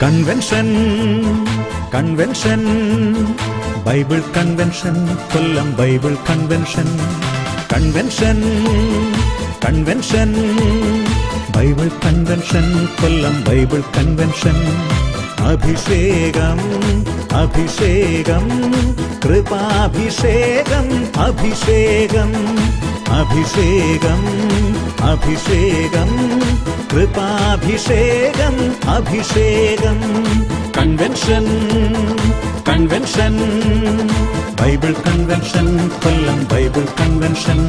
convention convention Bible convention Kollam Bible convention convention convention Bible convention Kollam Bible convention അഭിഷേകം അഭിഷേകം കൃപാഭിഷേകം അഭിഷേകം അഭിഷേകം അഭിഷേകം കൃപാഭിഷേകം അഭിഷേകം. Convention convention. Bible convention Kollam Bible convention.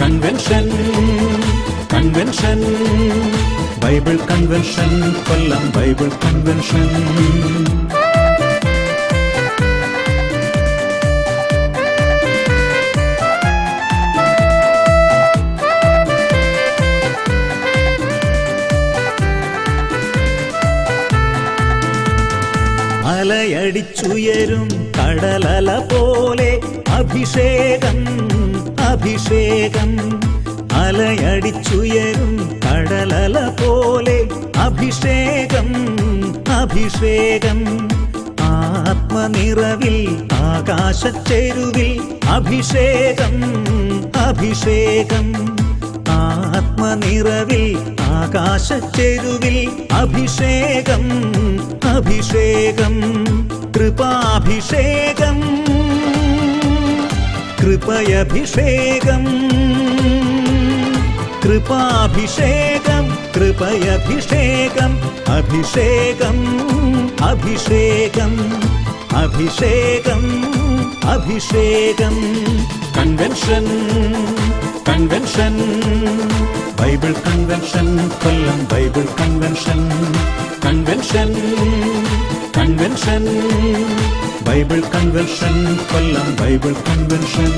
Convention convention. Bible convention Kollam Bible convention. അലയടിച്ചുയരും കടലല പോലെ അഭിഷേകം അഭിഷേകം. അലയടിച്ചുയരും കടലല പോലെ അഭിഷേകം അഭിഷേകം. ആത്മനിറവിൽ ആകാശച്ചെരുവിൽ അഭിഷേകം അഭിഷേകം. ആത്മനിറവിൽ ആകാശച്ചെരുവിൽ അഭിഷേകം അഭിഷേകം. കൃപാഭിഷേകം കൃപയഭിഷേകം കൃപാഭിഷേകം കൃപയഭിഷേകം അഭിഷേകം അഭിഷേകം അഭിഷേകം അഭിഷേകം. Convention convention Bible convention Kollam Bible convention convention. Convention Bible convention Kollam Bible convention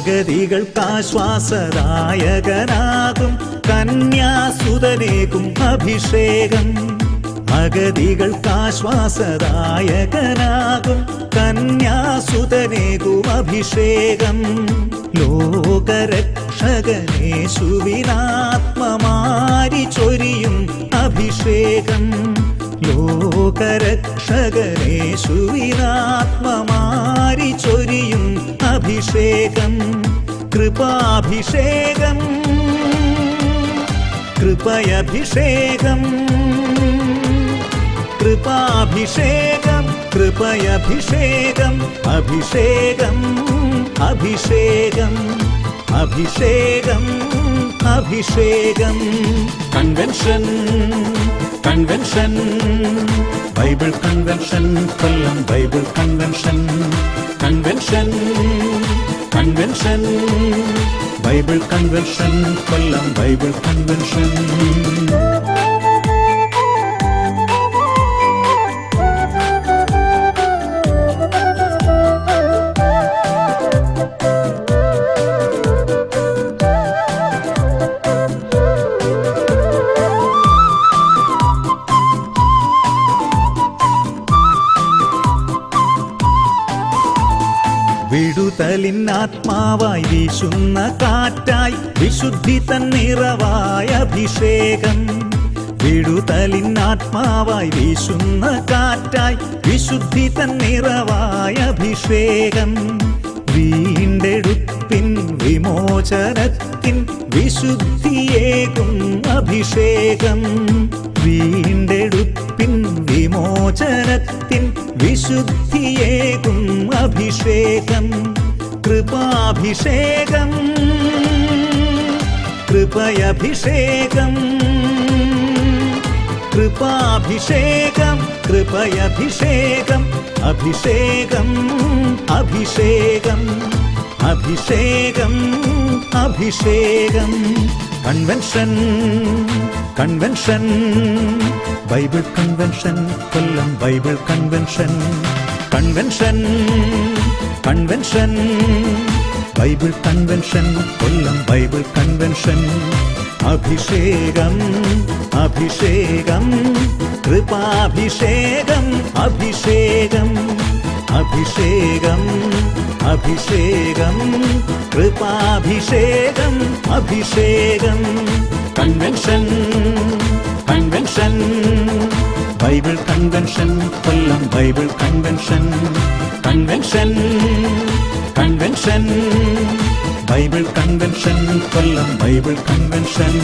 അഗതികൾക്കാശ്വാസദായകനാകും കന്യാസുതനേകും അഭിഷേകം. അഗതികൾക്കാശ്വാസദായകനാകും കന്യാസുതനേകും അഭിഷേകം. ലോകരക്ഷകനേശുവിനാത്മമാരി ചൊരിയും അഭിഷേകം. ലോകരക്ഷകനേശുവിനാത്മമാരി ചൊരിയും അഭിഷേകം. കൃപാഭിഷേകം. കൃപയഭിഷേകം. കൃപാഭിഷേകം കൃപയഭിഷേകം അഭിഷേകം അഭിഷേകം അഭിഷേകം അഭിഷേകം. Convention. Convention Bible convention Kollam Bible convention convention convention Bible convention Kollam Bible convention വിടുതലിനാത്മാവായി വീശുന്ന കാറ്റായി വിശുദ്ധി തന്നിറവായ അഭിഷേകം. വിടുതലിനാത്മാവായി വീശുന്ന കാറ്റായി വിശുദ്ധി തന്നിറവായ അഭിഷേകം. വീണ്ടെടുപ്പിൻ വിമോചനത്തിൻ വിശുദ്ധിയേകും അഭിഷേകം. വീണ്ടെടുപ്പിൻ വിമോചനത്തിൻ വിശുദ്ധിയേകും അഭിഷേകം. കൃപാഭിഷേകം കൃപയഭിഷേകം കൃപാഭിഷേകം കൃപയഭിഷേകം അഭിഷേകം അഭിഷേകം അഭിഷേകം അഭിഷേകം. Convention convention Bible convention Kollam Bible convention convention. Convention Bible convention Kollam Bible convention അഭിഷേകം അഭിഷേകം. കൃപാഭിഷേകം അഭിഷേകം. അഭിഷേകം അഭിഷേകം. കൃപാഭിഷേകം അഭിഷേകം. Convention convention Bible convention Kollam Bible convention convention convention Bible convention Kollam Bible convention